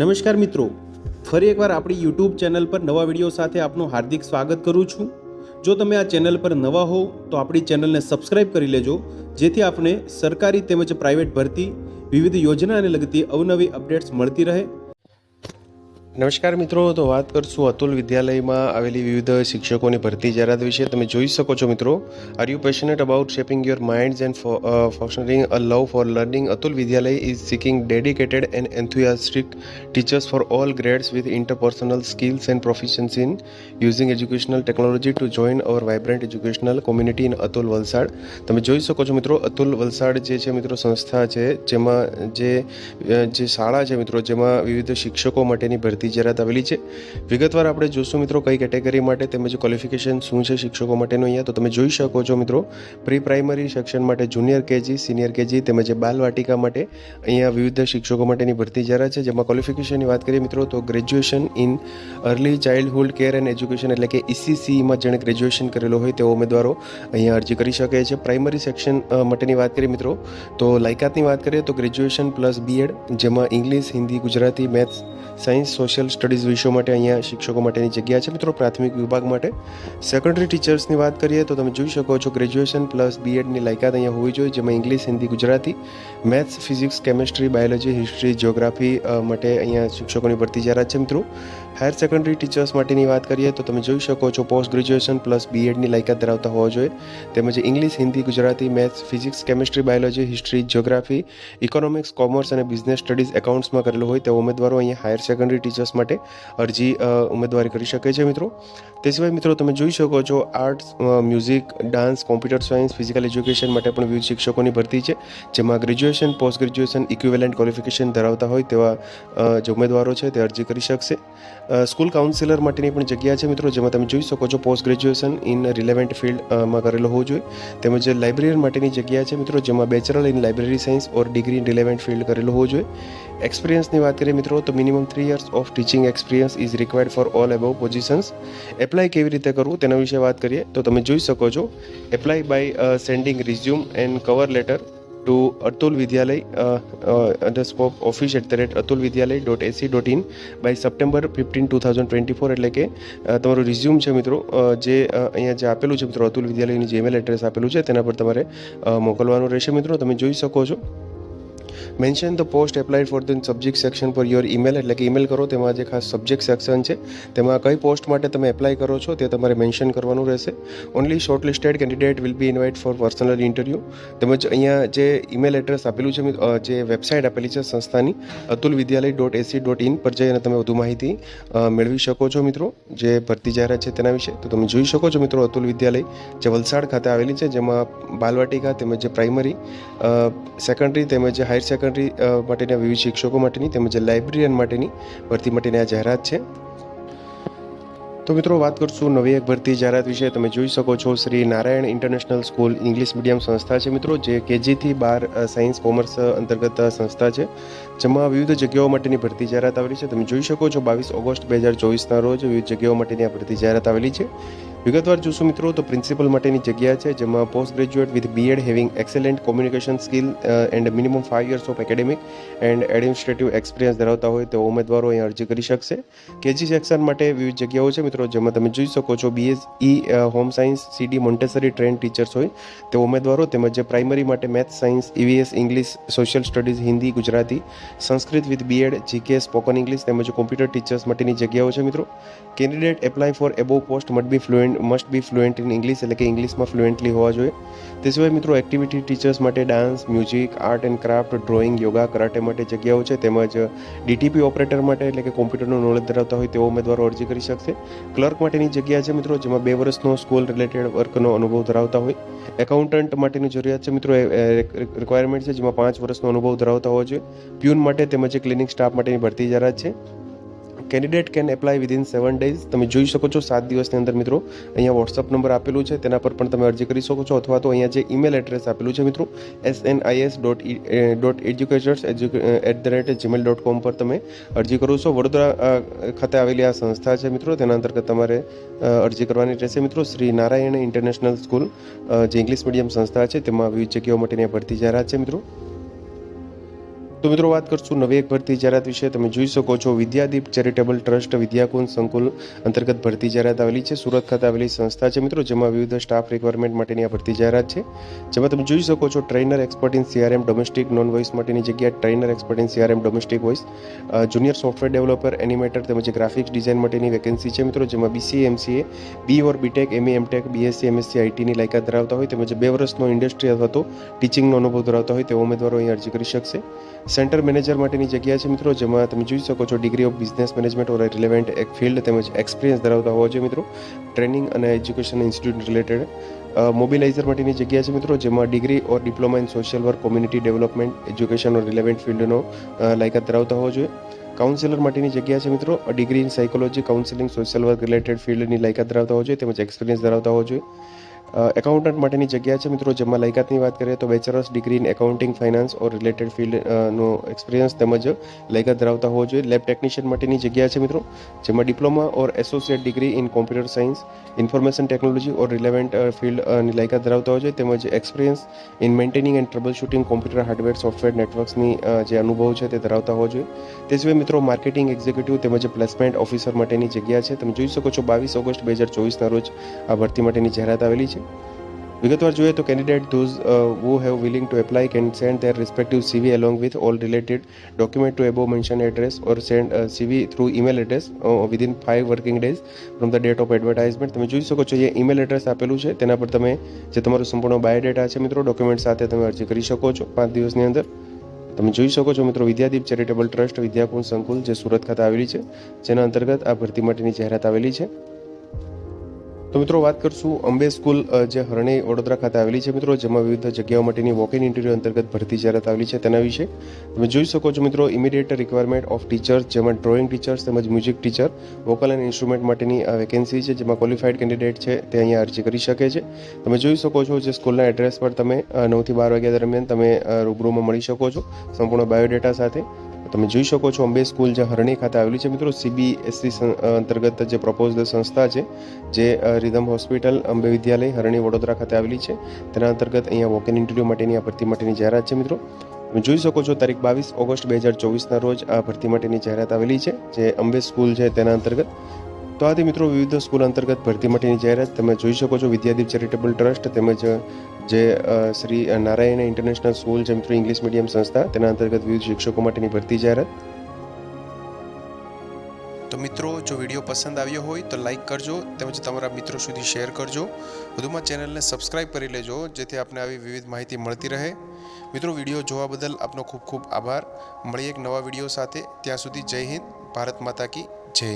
નમસ્કાર મિત્રો, ફરી એકવાર આપણી યુટ્યુબ ચેનલ પર નવા વીડિયો સાથે આપનું હાર્દિક સ્વાગત કરું છું. જો તમે આ ચેનલ પર નવા હો, તો આપણી ચેનલને સબસ્ક્રાઇબ કરી લેજો, જેથી આપને સરકારી તેમજ પ્રાઇવેટ ભરતી વિવિધ યોજનાને લગતી અવનવી અપડેટ્સ મળતી રહે. નમસ્કાર મિત્રો તો વાત કરશું અતુલ વિદ્યાલયમાં આવેલી વિવિધ શિક્ષકોની ભરતી જાહેરાત વિશે. તમે જોઈ શકો છો મિત્રો are you passionate about shaping your minds and fostering a love for learning Atul Vidyalaya is seeking dedicated and enthusiastic teachers for all grades with interpersonal skills and proficiency in using educational technology to join our vibrant educational community in Atul Valsad તમે જોઈ શકો છો મિત્રો અતુલ વલસાડ જે છે મિત્રો સંસ્થા છે જેમાં જે અ, જે શાળા છે મિત્રો જેમાં વિવિધ શિક્ષકો માટેની ભરતી જાહેરાત આવેલી છે. વિગતવાર આપણે જોશું મિત્રો કઈ કેટેગરી માટે તેમજ ક્વોલિફિકેશન શું છે શિક્ષકો માટેનું અહીંયા. તો તમે જોઈ શકો છો મિત્રો પ્રી પ્રાઇમરી સેક્શન માટે જુનિયર કેજી સિનિયર કેજી તેમજ બાલ વાટિકા માટે અહીંયા વિવિધ શિક્ષકો માટેની ભરતી જાહેરાત છે. જેમાં ક્વોલિફિકેશનની વાત કરીએ મિત્રો, તો graduation in early childhood care and education એટલે કે ઇસીસીમાં જેણે ગ્રેજ્યુએશન કરેલો હોય તેઓ ઉમેદવારો અહીંયા અરજી કરી શકે છે. પ્રાઇમરી સેક્શન માટેની વાત કરીએ મિત્રો, તો લાયકાતની વાત કરીએ તો ગ્રેજ્યુએશન પ્લસ બીએડ જેમાં English Hindi Gujarati maths science, social studies વિષયો માટે અહીંયા શિક્ષકો માટેની જગ્યા છે. મિત્રો, પ્રાથમિક વિભાગ માટે સેકન્ડરી ટીચર્સની વાત કરીએ તો તમે જોઈ શકો છો ગ્રેજ્યુએશન પ્લસ બીએડની લાયકાત અહીંયા હોવી જોઈએ, જેમાં English, Hindi, Gujarati, maths, physics, chemistry, biology, history, geography માટે અહીંયા શિક્ષકોની ભરતી જાહેરાત છે. મિત્રો હાયર સેકન્ડરી ટીચર્સ માટેની વાત કરીએ તો તમે જોઈ શકો છો પોસ્ટ ગ્રેજ્યુએશન પ્લસ બીએડની લાયકાત ધરાવતા હોવા જોઈએ. તેમજ English Hindi Gujarati maths physics chemistry biology history geography economics commerce અને બિઝનેસ સ્ટડીઝ એકાઉન્ટ્સમાં કરેલું હોય તેવા ઉમેદવારો અહીંયા હાયર સેકન્ડરી ટીચર્સ માટે અરજી ઉમેદવારી કરી શકે છે મિત્રો. તે સિવાય મિત્રો તમે જોઈ શકો છો arts music dance computer science physical education માટે પણ વિવિધ શિક્ષકોની ભરતી છે. જેમાં graduation post graduation equivalent qualification ધરાવતા હોય તેવા જે ઉમેદવારો છે તે અરજી કરી શકશે. સ્કૂલ કાઉન્સિલર માટેની પણ જગ્યા છે મિત્રો, જેમાં તમે જોઈ શકો છો પોસ્ટ ગ્રેજ્યુએશન ઇન રિલેવન્ટ ફિલ્ડમાં કરેલો હોવો જોઈએ. તેમજ લાઇબ્રેરિયન માટેની જગ્યા છે મિત્રો, જેમાં bachelor in library science or degree in relevant field કરેલો હોવો જોઈએ. એક્સપિરિયન્સની વાત કરીએ મિત્રો, તો minimum three years of teaching experience is required for all above positions. Apply કેવી રીતે કરવું તેના વિશે વાત કરીએ, તો તમે જોઈ શકો છો. Apply by sending, resume and cover letter to Atul Vidyalaya underscore office at the rate Atul Vidyalaya dot AC dot in by September fifteen two thousand twenty four એટલે કે તમારું રિઝ્યુમ છે મિત્રો જે અહીંયા જે આપેલું છે મિત્રો અતુલ વિદ્યાલયની જે ઈમેલ એડ્રેસ આપેલું છે, તેના પર તમારે મોકલવાનું રહેશે મિત્રો, તમે જોઈ શકો છો. Mention the post applied for the subject section પર યોર ઈમેલ એટલે કે ઈમેલ કરો, તેમાં જે ખાસ સબ્જેક્ટ સેક્શન છે, તેમાં કઈ પોસ્ટ માટે તમે એપ્લાય કરો છો, તે તમારે મેન્શન કરવાનું રહેશે. Only short listed candidate will be invite for personal interview તેમજ અહીંયા જે ઈમેલ એડ્રેસ આપેલું છે જે વેબસાઇટ આપેલી છે સંસ્થાની Atul Vidyalaya dot AC dot in પર જઈને તમે વધુ માહિતી મેળવી શકો છો મિત્રો. જે ભરતી જાહેરાત છે તેના વિશે, તો તમે જોઈ શકો છો મિત્રો અતુલ વિદ્યાલય જે વલસાડ ખાતે આવેલી છે, જેમાં બાલવાટિકા તેમજ પ્રાઇમરી સેકન્ડરી તેમજ હાયર સેકન્ડરી માટેના વિવિધ શિક્ષકો માટેની તેમજ લાઇબ્રેરિયન માટેની ભરતી માટેની આ જાહેરાત છે. તો મિત્રો વાત કરશું નવી એક ભરતી જાહેરાત વિશે. તમે જોઈ શકો છો Shri Narayan international school English medium સંસ્થા છે મિત્રો, જે કેજીથી બાર સાયન્સ કોમર્સ અંતર્ગત સંસ્થા છે, જેમાં વિવિધ જગ્યાઓ માટેની ભરતી જાહેરાત આવેલી છે. તમે જોઈ શકો છો બાવીસ ઓગસ્ટ બે હજાર ચોવીસના રોજ વિવિધ જગ્યાઓ માટેની આ ભરતી જાહેરાત આવેલી છે. વિગતવાર જોશું મિત્રો તો પ્રિન્સિપલ માટેની જગ્યા છે, જેમાં post graduate with BEd having excellent communication skill and minimum five years of academic and administrative experience ધરાવતા હોય તેવા ઉમેદવારો અહીં અરજી કરી શકશે. કેજી સેક્શન માટે વિવિધ જગ્યાઓ છે મિત્રો, જેમાં તમે જોઈ શકો છો BSE home science CD Montessori train teachers હોય તે ઉમેદવારો, તેમજ પ્રાઇમરી માટે math science EVS English social studies Hindi Gujarati Sanskrit with BEd GK spoken English તેમજ કોમ્પ્યુટર ટીચર્સ માટેની જગ્યાઓ છે મિત્રો. Candidate apply for above post must be fluent must be fluent in English એટલે કે ઇંગ્લિશમાં ફ્લુએન્ટલી હોવા જોઈએ. તે સિવાય મિત્રો એક્ટિવિટી ટીચર્સ માટે dance music art and craft drawing yoga karate માટે જગ્યાઓ છે. તેમજ ડીટીપી ઓપરેટર માટે, એટલે કે કોમ્પ્યુટરનું નોલેજ ધરાવતા હોય તેવા ઉમેદવારો અરજી કરી શકશે. ક્લર્ક માટેની જગ્યા છે મિત્રો, જેમાં બે વર્ષનો સ્કૂલ રિલેટેડ વર્કનો અનુભવ ધરાવતા હોય. એકાઉન્ટન્ટ માટેની જરૂરિયાત છે મિત્રો રિક્વાયરમેન્ટ છે, જેમાં પાંચ વર્ષનો અનુભવ ધરાવતા હોવો જોઈએ. પ્યુન માટે તેમજ ક્લિનિક સ્ટાફ માટેની ભરતી જાહેરાત છે. Candidate can apply within seven days. તમે જોઈ શકો છો સાત દિવસની અંદર મિત્રો, અહીંયા વોટ્સઅપ નંબર આપેલું છે, તેના પર પણ તમે અરજી કરી શકો છો, અથવા તો અહીંયા જે ઈમેલ એડ્રેસ આપેલું છે મિત્રો S N I S dot dot educators at the rate Gmail dot com પર તમે અરજી કરો છો. વડોદરા ખાતે આવેલી આ સંસ્થા છે મિત્રો, તેના અંતર્ગત તમારે અરજી કરવાની રહેશે મિત્રો. શ્રી નારાયણ ઇન્ટરનેશનલ સ્કૂલ જે ઇંગ્લિશ મીડિયમ સંસ્થા છે, તેમાં વિવિધ જગ્યાઓ માટેની ભરતી જાહેરાત છે મિત્રો. તો મિત્રો વાત કરશું નવી એક ભરતી જાહેરાત વિશે. તમે જોઈ શકો છો વિદ્યાદીપ ચેરિટેબલ ટ્રસ્ટ વિદ્યાકુંજ સંકુલ અંતર્ગત ભરતી જાહેરાત આવેલી છે. સુરત ખાતે આવેલી સંસ્થા છે મિત્રો, જેમાં વિવિધ સ્ટાફ રિક્વાયરમેન્ટ માટેની આ ભરતી જાહેરાત છે. જેમાં તમે જોઈ શકો છો trainer expert in CRM domestic non voice માટેની જગ્યાએ trainer expert in CRM domestic voice junior software developer animator તેમજ ગ્રાફિક્સ ડિઝાઇન માટેની વેકેન્સી છે મિત્રો, જેમાં BCA MCA B or BTech MA MTech BSc MSc આઈટીની લાયકાત ધરાવતા હોય તેમજ બે વર્ષનો ઇન્ડસ્ટ્રી અથવા તો ટીચિંગનો અનુભવ ધરાવતા હોય તેવા ઉમેદવારો અહીં અરજી કરી શકશે. સેન્ટર મેનેજર માટેની જગ્યા છે મિત્રો, જેમાં તમે જોઈ શકો છો degree of business management or relevant એક ફિલ્ડ તેમજ એક્સપિરિયન્સ ધરાવતા હોવા જોઈએ મિત્રો. ટ્રેનિંગ અને એજ્યુકેશન ઇન્સ્ટિટ્યૂટ રિલેટેડ મોબિલાઇઝર માટેની જગ્યા છે મિત્રો, જેમાં degree or diploma in social work, community development, education or relevant ફિલ્ડનો લાયકાત ધરાવતા હોવો જોઈએ. કાઉન્સિલર માટેની જગ્યા છે મિત્રો, degree in psychology, counselling, social work related ફિલ્ડની લાયકાત ધરાવતા હોવો જોઈએ તેમજ એક્સપિરિયન્સ ધરાવતા હોવો જોઈએ. એકાઉન્ટન્ટ માટેની જગ્યા છે. મિત્રો, જેમાં લાયકાતની વાત કરીએ તો bachelors degree in accounting finance or related ફિલ્ડનો experience તેમજ લાયકાત ધરાવતા હોવો જોઈએ. લેબ ટેકનિશિયન માટેની જગ્યા છે, મિત્રો, જેમાં diploma or associate degree in computer science information technology or relevant ફિલ્ડની લાયકાત ધરાવતા હોવો જોઈએ. તેમજ experience in maintaining and troubleshooting computer hardware software નેટવર્ક્સની જે અનુભવ છે તે ધરાવતા હોવો જોઈએ. તે સિવાય, મિત્રો માર્કેટિંગ એક્ઝિક્યુટિવ તેમજ પ્લેસમેન્ટ ઓફિસર માટેની જગ્યા છે. તમે જોઈ શકો છો, બાવીસ ઓગસ્ટ બે હજાર ચોવીસના રોજ આ ભરતી માટેની જાહેરાત આવેલી છે. વિગતવાર જોઈએ તો candidate those willing to apply can send their respective CV along with all related document to above mentioned address or send a CV through email address uh, within five working days from the date of advertisement તમે જોઈ શકો છો જે email address આપેલું છે તેના પર તમે જે તમારું સંપૂર્ણ બાયોડેટા છે મિત્રો ડોક્યુમેન્ટ સાથે તમે અરજી કરી શકો છો પાંચ દિવસની અંદર તમે જોઈ શકો છો મિત્રો વિદ્યાદીપ ચેરિટેબલ ટ્રસ્ટ વિદ્યાકુંજ સંકુલ જે સુરત ખાતે આવેલી છે જેના અંતર્ગત આ ભરતી માટેની જાહેરાત આવેલી છે તો મિત્રો વાત કરશું અંબે સ્કૂલ જે હરણી વડોદરા ખાતે આવેલી છે. મિત્રો, જેમાં વિવિધ જગ્યાઓ માટેની વોક ઇન ઇન્ટરવ્યુ અંતર્ગત ભરતી જાહેરાત આવેલી છે તેના વિશે. તમે જોઈ શકો છો મિત્રો ઇમિડિયેટ રિક્વાયરમેન્ટ ઓફ ટીચર્સ જેમાં ડ્રોઈંગ ટીચર્સ તેમજ music teacher vocal and instrument માટેની વેકેન્સી છે, જેમાં ક્વોલિફાઈડ કેન્ડિડેટ છે તે અહીંયા અરજી કરી શકે છે. તમે જોઈ શકો છો જે સ્કૂલના એડ્રેસ પર તમે નવથી બાર વાગ્યા દરમિયાન તમે રૂબરૂમાં મળી શકો છો. સંપૂર્ણ બાયોડેટા સાથે. તમે જોઈ શકો છો અંબે સ્કૂલ જે હરણી ખાતે આવેલી છે. મિત્રો સીબીએસસી અંતર્ગત જે પ્રપોઝડ સંસ્થા છે, જે રિધમ હોસ્પિટલ અંબે વિદ્યાલય હરણી વડોદરા ખાતે આવેલી છે. તેના અંતર્ગત અહીંયા વોક ઇન ઇન્ટરવ્યૂ માટેની આ ભરતી માટેની જાહેરાત છે, મિત્રો. તમે જોઈ શકો છો તારીખ બાવીસ ઓગસ્ટ બે હજાર ચોવીસના રોજ આ ભરતી માટેની જાહેરાત આવેલી છે, જે અંબે સ્કૂલ છે તેના અંતર્ગત. તો આથી મિત્રો વિવિધ સ્કૂલ અંતર્ગત ભરતી માટેની જાહેરાત તમે જોઈ શકો છો. વિદ્યાદીપ ચેરિટેબલ ટ્રસ્ટ તેમજ, જે શ્રી નારાયણ ઇન્ટરનેશનલ સ્કૂલ જે મિત્રો ઇંગ્લિશ મીડિયમ સંસ્થા, તેના અંતર્ગત વિવિધ શિક્ષકો માટેની ભરતી જાહેરાત. તો મિત્રો, જો વીડિયો પસંદ આવ્યો હોય તો લાઈક કરજો તેમજ તમારા મિત્રો સુધી શેર કરજો. વધુમાં ચેનલને સબસ્ક્રાઇબ કરી લેજો, જેથી આપને આવી વિવિધ માહિતી મળતી રહે. મિત્રો, વીડિયો જોવા બદલ આપનો ખૂબ ખૂબ આભાર. મળીએ એક નવા વીડિયો સાથે. ત્યાં સુધી જય હિન્દ, ભારત માતા કી જય.